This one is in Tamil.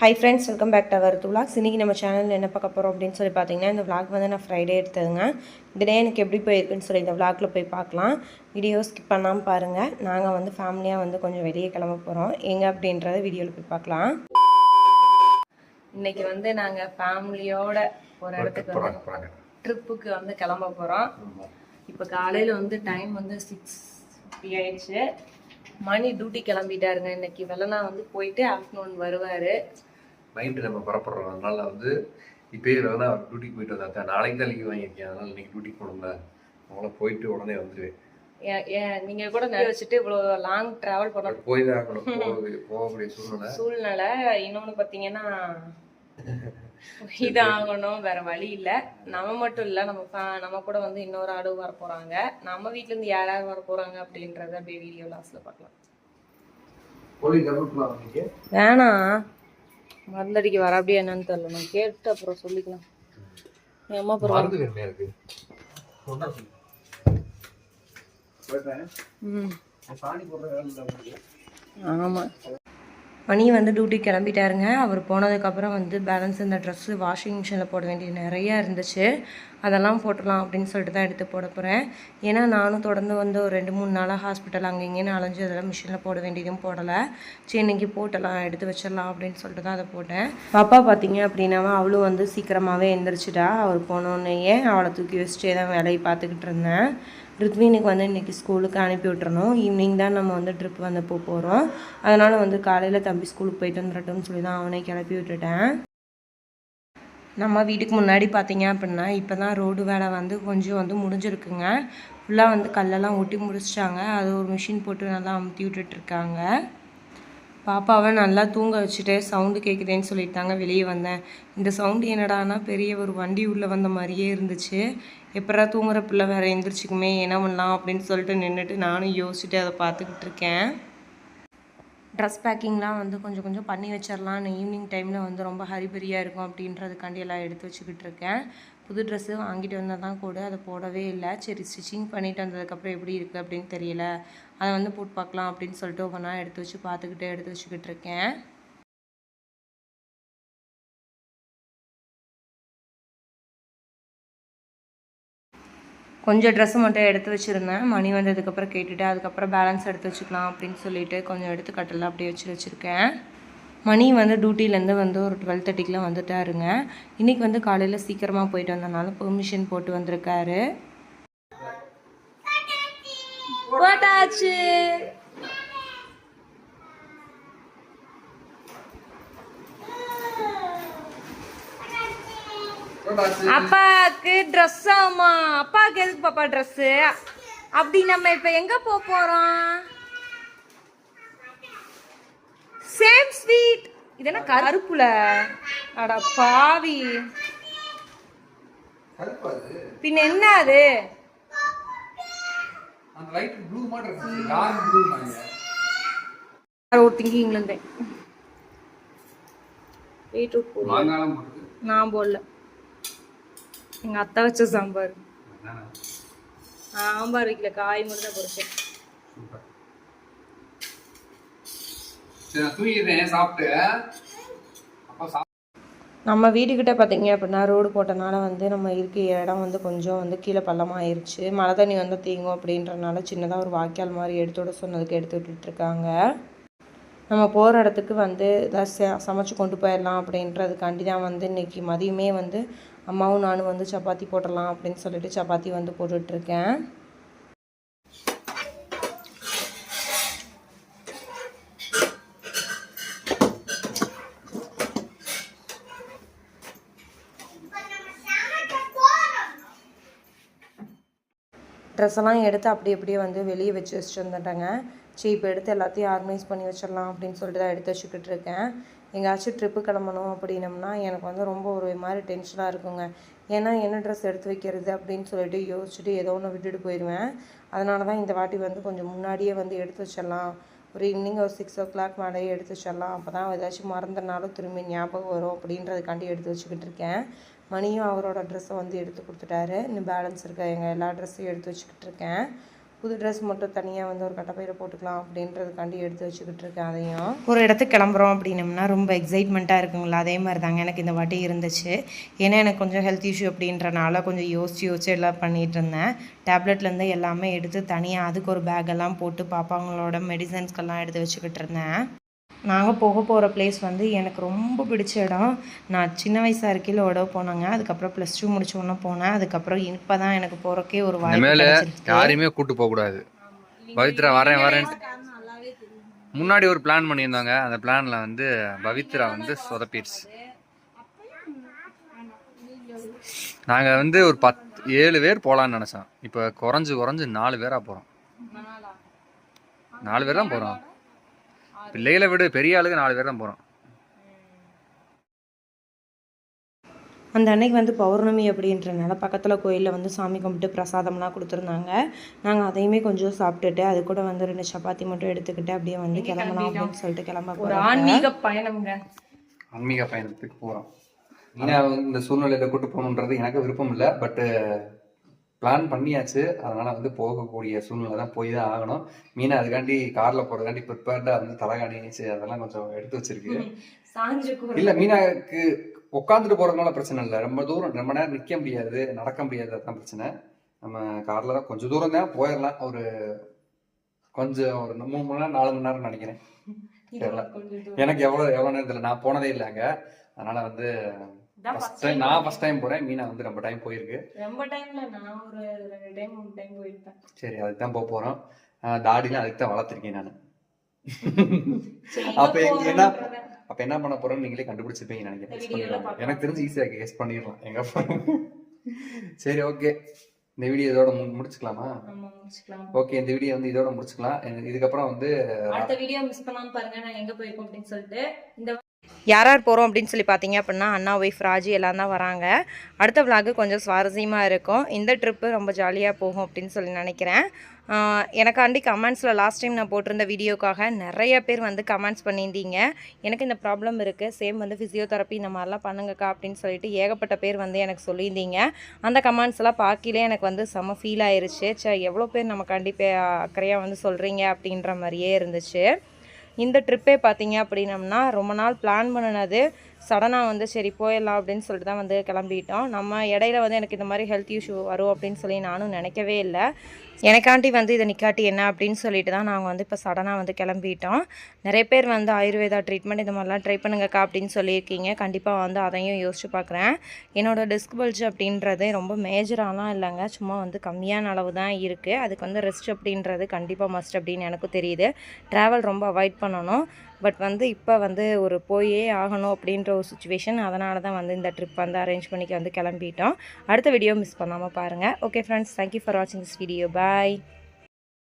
Hi friends welcome back to our vlogs இன்றைக்கி நம்ம சேனலில் என்ன பார்க்க போகிறோம் அப்படின்னு சொல்லி பார்த்தீங்கன்னா இந்த vlog வந்து நான் ஃப்ரைடே எடுத்ததுங்க. இந்த டே எனக்கு எப்படி போயிருக்குன்னு சொல்லி இந்த vlogல போய் பார்க்கலாம். வீடியோ ஸ்கிப் பண்ணாமல் பாருங்கள் நாங்கள் வந்து ஃபேமிலியாக வந்து கொஞ்சம் வெளியே கிளம்ப போகிறோம் எங்கே அப்படின்றத வீடியோவில் போய் பார்க்கலாம். இன்னைக்கு வந்து நாங்கள் ஃபேமிலியோட ஒரு இடத்துக்கு வந்து ட்ரிப்புக்கு வந்து கிளம்ப போகிறோம் இப்போ காலையில் வந்து டைம் வந்து சிக்ஸ் ஃபிஃப்டி ஆயிடுச்சு. மணி டியூட்டி கிளம்பிட்டாருங்க. இன்னைக்கு வெள்ளனா வந்து போயிட்டு ஆஃப்டர்நூன் வருவார். நைட்டு நம்ம புறப்படுறோம். அதனால வந்து இப்பயே வேணா அவர் டியூட்டிக்கு போயிட்டு வந்தாக்கா நாளைக்கு தான் லீவ் வாங்கியிருக்கேன். அதனால இன்னைக்கு டியூட்டிக்கு போகணும்ல. அதனால போயிட்டு உடனே வந்துடுவேன் நீங்கள் கூட நிறைய வச்சுட்டு இவ்வளோ லாங் ட்ராவல் பண்ண போய் தான் ஆகணும். போக போகக்கூடிய சூழ்நிலை. சூழ்நிலை. இன்னொன்று பார்த்தீங்கன்னா இதாகணும். வேற வழி இல்லை. நம்ம மட்டும் இல்லை. நம்ம நம்ம கூட வந்து இன்னொரு ஆடு வர போகிறாங்க நம்ம வீட்டிலேருந்து யார் யார் வர போகிறாங்க அப்படின்றத அப்படியே வீடியோ கவர்மெண்ட்லாம் வந்தீங்க வேணாம். மருந்தடிக்க வர அப்படியே என்னன்னு தெரியல. நான் கேட்டு அப்புறம் சொல்லிக்கலாம். என் அம்மா அப்புறம். ம். ஆமாம் மணி வந்து டியூட்டி கிளம்பிட்டாருங்க. அவர் போனதுக்கப்புறம் வந்து பேலன்ஸ் இந்த ட்ரெஸ்ஸு வாஷிங் மிஷினில் போட வேண்டியது நிறையா இருந்துச்சு. அதெல்லாம் போட்டுடலாம் அப்படின்னு சொல்லிட்டு தான் எடுத்து போட போகிறேன் ஏன்னா நானும் தொடர்ந்து வந்து ஒரு ரெண்டு மூணு நாளாக ஹாஸ்பிட்டல் அங்கே இங்கேன்னு அலைஞ்சு அதெல்லாம் மிஷினில் போட வேண்டியதும் போடலை. சரி இன்னைக்கு போட்டலாம் எடுத்து வச்சிடலாம் அப்படின்னு சொல்லிட்டு தான் அதை போட்டேன். பாப்பா பார்த்தீங்க அப்படின்னாவா அவளும் வந்து சீக்கிரமாகவே எழுந்திரிச்சிட்டா அவர் போனோடனேயே அவளை தூக்கி வச்சுட்டே தான் வேலையை பார்த்துக்கிட்டு இருந்தேன். ரித்வினுக்கு வந்து இன்றைக்கி ஸ்கூலுக்கு அனுப்பி விட்டுறணும். ஈவினிங் தான் நம்ம வந்து ட்ரிப் வந்து போக போகிறோம் அதனால் வந்து காலையில் தம்பி ஸ்கூலுக்கு போயிட்டு வந்துடட்டும்னு சொல்லி தான் அவனை கிளப்பி விட்டுட்டேன். நம்ம வீட்டுக்கு முன்னாடி பார்த்தீங்க அப்படின்னா இப்போ தான் ரோடு வேலை வந்து கொஞ்சம் வந்து முடிஞ்சிருக்குங்க. ஃபுல்லாக வந்து கல்லெல்லாம் ஒட்டி முடிச்சிட்டாங்க. அது ஒரு மிஷின் போட்டு நல்லா அமுத்தி விட்டுட்ருக்காங்க பாப்பாவை நல்லா தூங்க வச்சுட்டு சவுண்டு கேட்குதேன்னு சொல்லிட்டாங்க வெளியே வந்தேன். இந்த சவுண்டு என்னடான்னா பெரிய ஒரு வண்டி உள்ளே வந்த மாதிரியே இருந்துச்சு. எப்படா தூங்குற பிள்ளை வேற எந்திரிச்சிக்குமே என்ன பண்ணலாம் அப்படின்னு சொல்லிட்டு நின்றுட்டு நானும் யோசிச்சுட்டு அதை பார்த்துக்கிட்டு இருக்கேன். ட்ரெஸ் பேக்கிங்லாம் வந்து கொஞ்சம் கொஞ்சம் பண்ணி வச்சிடலாம் ஈவினிங் டைமில் வந்து ரொம்ப ஹரிபரியாக இருக்கும் அப்படின்றதுக்காண்டி எல்லாம் எடுத்து வச்சுக்கிட்டு இருக்கேன். புது ட்ரெஸ்ஸு வாங்கிட்டு வந்தால் தான் கூட அதை போடவே இல்லை. சரி ஸ்டிச்சிங் பண்ணிட்டு வந்ததுக்கப்புறம் எப்படி இருக்குது அப்படின்னு தெரியல. அதை வந்து போட்டு பார்க்கலாம் அப்படின்னு சொல்லிட்டு ஒவ்வொன்றா எடுத்து வச்சு பார்த்துக்கிட்டு எடுத்து வச்சுக்கிட்டு இருக்கேன். கொஞ்சம் ட்ரெஸ்ஸு மட்டும் எடுத்து வச்சுருந்தேன். மணி வந்ததுக்கப்புறம் கேட்டுவிட்டு அதுக்கப்புறம் பேலன்ஸ் எடுத்து வச்சுக்கலாம் அப்படின்னு சொல்லிட்டு கொஞ்சம் எடுத்து கட்டலாம் அப்படியே வச்சு வச்சுருக்கேன். மணி வந்து டியூட்டிலேருந்து வந்து ஒரு டுவெல் தேர்ட்டிக்கெலாம் வந்துட்டாருங்க. இன்றைக்கி வந்து காலையில் சீக்கிரமாக போயிட்டு வந்தனால பெர்மிஷன் போட்டு வந்திருக்காரு. போட்டாச்சு. அப்பாவுக்கு ட்ரெஸ் ஆமா. அப்பாவுக்கு எதுக்கு பாப்பா ட்ரெஸ்ஸு அப்படி நம்ம இப்போ எங்க போக போறோம்? சேம் ஸ்வீட் இது என்ன கருப்புல? அட பாவி. பின்ன என்ன அது? திங்கிங்ல இருந்தேன். நான் போடல. எங்க அத்தை வச்ச சாம்பார்? சாம்பார் வைக்கல. காய் மட்டும் தான் சாப்பிட்டு. நம்ம வீட்டுக்கிட்ட பார்த்தீங்க அப்படின்னா ரோடு போட்டனால வந்து நம்ம இருக்க இடம் வந்து கொஞ்சம் வந்து கீழே பள்ளமாக ஆயிடுச்சு மழை தண்ணி வந்து தேங்கும் அப்படின்றனால சின்னதாக ஒரு வாய்க்கால் மாதிரி எடுத்து விட சொன்னதுக்கு எடுத்து விட்டுட்டு இருக்காங்க. நம்ம போகிற இடத்துக்கு வந்து ஏதாவது ச- சமைச்சு கொண்டு போயிடலாம் அப்படின்றதுக்காண்டி தான் வந்து இன்னைக்கு மதியமே வந்து அம்மாவும் நானும் வந்து சப்பாத்தி போடலாம் அப்படின்னு சொல்லிட்டு சப்பாத்தி வந்து போட்டுட்ருக்கேன். ட்ரெஸ் எல்லாம் எடுத்து அப்படி அப்படியே வந்து வெளியே வச்சு வச்சுட்டு வந்துட்டேங்க. சரி இப்போ எடுத்து எல்லாத்தையும் ஆர்கனைஸ் பண்ணி வச்சிடலாம் அப்படின்னு சொல்லிட்டு தான் எடுத்து வச்சுக்கிட்டு இருக்கேன். எங்கேயாச்சும் ட்ரிப்பு கிளம்பணும் அப்படின்னம்னா எனக்கு வந்து ரொம்ப ஒரு மாதிரி டென்ஷனாக இருக்குங்க. ஏன்னா என்ன ட்ரெஸ் எடுத்து வைக்கிறது அப்படின்னு சொல்லிட்டு யோசிச்சுட்டு ஏதோ ஒன்று விட்டுட்டு போயிடுவேன் அதனால தான் இந்த வாட்டி வந்து கொஞ்சம் முன்னாடியே வந்து எடுத்து வச்சிடலாம். ஒரு ஈவினிங் ஒரு சிக்ஸ் ஓ கிளாக் மேலேயே எடுத்து வச்சிடலாம். அப்போ தான் ஏதாச்சும் மறந்தனாலும் திரும்பி ஞாபகம் வரும் அப்படின்றதுக்காண்டி எடுத்து வச்சுக்கிட்டு இருக்கேன். மணியும் அவரோட ட்ரெஸ்ஸை வந்து எடுத்து கொடுத்துட்டாரு. இன்னும் பேலன்ஸ் இருக்க எங்கள் எல்லா ட்ரெஸ்ஸையும் எடுத்து வச்சுக்கிட்டு இருக்கேன். புது ட்ரெஸ் மட்டும் தனியாக வந்து ஒரு கட்டப்பையில் போட்டுக்கலாம் அப்படின்றதுக்காண்டி எடுத்து வச்சுக்கிட்டு இருக்கேன் அதையும். ஒரு இடத்துக்கு கிளம்புறோம் அப்படின்னம்னா ரொம்ப எக்ஸைட்மெண்ட்டாக இருக்குங்களா அதே மாதிரி தாங்க எனக்கு இந்த வாட்டி இருந்துச்சு. ஏன்னா எனக்கு கொஞ்சம் ஹெல்த் இஷ்யூ அப்படின்றனால கொஞ்சம் யோசிச்சு யோசிச்சு எல்லாம் பண்ணிகிட்டு இருந்தேன். டேப்லெட்லேருந்து எல்லாமே எடுத்து தனியாக அதுக்கு ஒரு பேக் எல்லாம் போட்டு பாப்பாங்களோட மெடிசன்ஸ்க்கெல்லாம் எடுத்து வச்சுக்கிட்டு இருந்தேன். நாங்கள் போக போகிற பிளேஸ் வந்து எனக்கு ரொம்ப பிடிச்ச இடம். நான் சின்ன வயசாக இருக்கையில் உடவு போனாங்க. அதுக்கப்புறம் ப்ளஸ் டூ முடிச்ச உடனே போனேன். அதுக்கப்புறம் இப்போ தான் எனக்கு போகிறக்கே ஒரு வாய்ப்பு. யாரையுமே கூட்டு போக கூடாது. பவித்ரா வரேன் வரேன். முன்னாடி ஒரு பிளான் பண்ணியிருந்தாங்க. அந்த பிளான்ல வந்து பவித்ரா வந்து சொதப்பிடுச்சு. நாங்க வந்து ஒரு பத்து ஏழு பேர் போலாம்னு நினைச்சோம். இப்போ குறைஞ்சு குறைஞ்சு நாலு பேரா போறோம். நாலு பேர் தான் போறோம். பிள்ளைகளை விட பெரிய ஆளுக்கு நாலு பேர் தான் போறோம். அந்த அன்னைக்கு வந்து பௌர்ணமி அப்படின்றனால பக்கத்தில் கோயிலில் வந்து சாமி கும்பிட்டு பிரசாதம்லாம் கொடுத்துருந்தாங்க. நாங்கள் அதையுமே கொஞ்சம் சாப்பிட்டுட்டு அது கூட வந்து ரெண்டு சப்பாத்தி மட்டும் எடுத்துக்கிட்டு அப்படியே வந்து கிளம்பலாம் அப்படின்னு சொல்லிட்டு கிளம்ப ஒரு போகிறோம் ஆன்மீக பயணம்ங்க. ஆன்மீக பயணத்துக்கு போறோம். மீனா வந்து இந்த சூழ்நிலையில கூட்டு போகணுன்றது எனக்கு விருப்பம் இல்லை பட் பிளான் பண்ணியாச்சு. அதனால வந்து போகக்கூடிய சூழ்நிலை தான் போய் தான் ஆகணும். மீனா அதுக்காண்டி கார்ல போறதுக்காண்டி ப்ரிப்பேர்டா வந்து தலைகாணி சரி, அதெல்லாம் கொஞ்சம் எடுத்து வச்சிருக்கு இல்ல மீனாக்கு உட்காந்துட்டு போறதுனால பிரச்சனை இல்லை. ரொம்ப தூரம் ரொம்ப நேரம் நிக்க முடியாது. நடக்க முடியாது. அதான் பிரச்சனை. நம்ம கார்ல தான் கொஞ்சம் தூரம் தான் போயிடலாம் ஒரு கொஞ்சம் ஒரு மூணு மணி நேரம் நாலு மணி நேரம் நினைக்கிறேன். எனக்கு எவ்வளவு எவ்வளவு நேரத்துல நான் போனதே இல்லை அங்க. அதனால வந்து நான் ஃபர்ஸ்ட் டைம் போறேன். மீனா வந்து ரொம்ப டைம் போயிருக்கு. ரொம்ப டைம்ல நான் ஒரு ரெண்டு டைம் மூணு டைம் போயிருப்பேன். சரி அதுக்கு தான் போக போறோம். தாடிலாம் அதுக்கு தான் வளர்த்துருக்கேன் நான். அப்ப என்ன போறோம்ன்றத அப்ப என்ன பண்ண போறோம்னு நீங்களே கண்டுபிடிச்சிருப்பீங்க நினைக்கிறேன். எனக்கு தெரிஞ்சு ஈஸியா கெஸ் பண்ணிடலாம். எங்க போறோம் சரி ஓகே இந்த வீடியோ இதோட முடிச்சுக்கலாமா? ஓகே இந்த வீடியோ வந்து இதோட முடிச்சுக்கலாம். இதுக்கப்புறம் வந்து அடுத்த வீடியோ மிஸ் பண்ணாம பாருங்க நான் எங்க போயிருக்கோம் அப்படின்னு சொல்லிட்டு. இந்த யார் யார் போகிறோம் அப்படின்னு சொல்லி பார்த்தீங்க அப்படின்னா அண்ணா ஒய்ஃப் ராஜி எல்லாம் தான் வராங்க. அடுத்த vlog கொஞ்சம் சுவாரஸ்யமாக இருக்கும். இந்த ட்ரிப்பு ரொம்ப ஜாலியாக போகும் அப்படின்னு சொல்லி நினைக்கிறேன். எனக்காண்டி கமெண்ட்ஸில் லாஸ்ட் டைம் நான் போட்டிருந்த வீடியோக்காக நிறைய பேர் வந்து கமெண்ட்ஸ் பண்ணியிருந்தீங்க. எனக்கு இந்த ப்ராப்ளம் இருக்குது சேம் வந்து ஃபிசியோதெரப்பி இந்த மாதிரிலாம் பண்ணுங்கக்கா அப்படின்னு சொல்லிட்டு ஏகப்பட்ட பேர் வந்து எனக்கு சொல்லியிருந்தீங்க. அந்த கமெண்ட்ஸ் எல்லாம் பார்க்கலே எனக்கு வந்து செம்ம ஃபீல் ஆயிருச்சு. சே எவ்வளோ பேர் நம்ம கண்டிப்பாக அக்கறையாக வந்து சொல்கிறீங்க அப்படின்ற மாதிரியே இருந்துச்சு. இந்த ட்ரிப்பே பார்த்தீங்க அப்படின்னம்னா ரொம்ப நாள் பிளான் பண்ணினது. சடனாக வந்து சரி போயிடலாம் அப்படின்னு சொல்லிட்டு தான் வந்து கிளம்பிட்டோம். நம்ம இடையில வந்து எனக்கு இந்த மாதிரி ஹெல்த் இஷ்யூ வரும் அப்படின்னு சொல்லி நானும் நினைக்கவே இல்லை. எனக்காண்டி வந்து இதை நிக்காட்டி என்ன அப்படின்னு சொல்லிட்டு தான் நாங்கள் வந்து இப்போ சடனாக வந்து கிளம்பிட்டோம். நிறைய பேர் வந்து ஆயுர்வேதா ட்ரீட்மெண்ட் இந்த மாதிரிலாம் ட்ரை பண்ணுங்கக்கா அப்படின்னு சொல்லியிருக்கீங்க. கண்டிப்பாக வந்து அதையும் யோசிச்சு பார்க்குறேன் என்னோட டிஸ்க் பல்ஜ் அப்படின்றது ரொம்ப மேஜராலாம் இல்லைங்க. சும்மா வந்து கம்மியான அளவு தான் இருக்குது அதுக்கு வந்து ரெஸ்ட் அப்படின்றது கண்டிப்பாக மஸ்ட் அப்படின்னு எனக்கும் தெரியுது. ட்ராவல் ரொம்ப அவாய்ட் பண்ணணும். பட் வந்து இப்போ வந்து ஒரு போயே ஆகணும் அப்படின்ற ஒரு சுச்சுவேஷன் அதனால தான் வந்து இந்த ட்ரிப் வந்து அரேஞ்ச் பண்ணிக்க வந்து கிளம்பிட்டோம். அடுத்த வீடியோ மிஸ் பண்ணாமல் பாருங்கள் okay friends thank you for வாட்சிங் திஸ் வீடியோ பாய்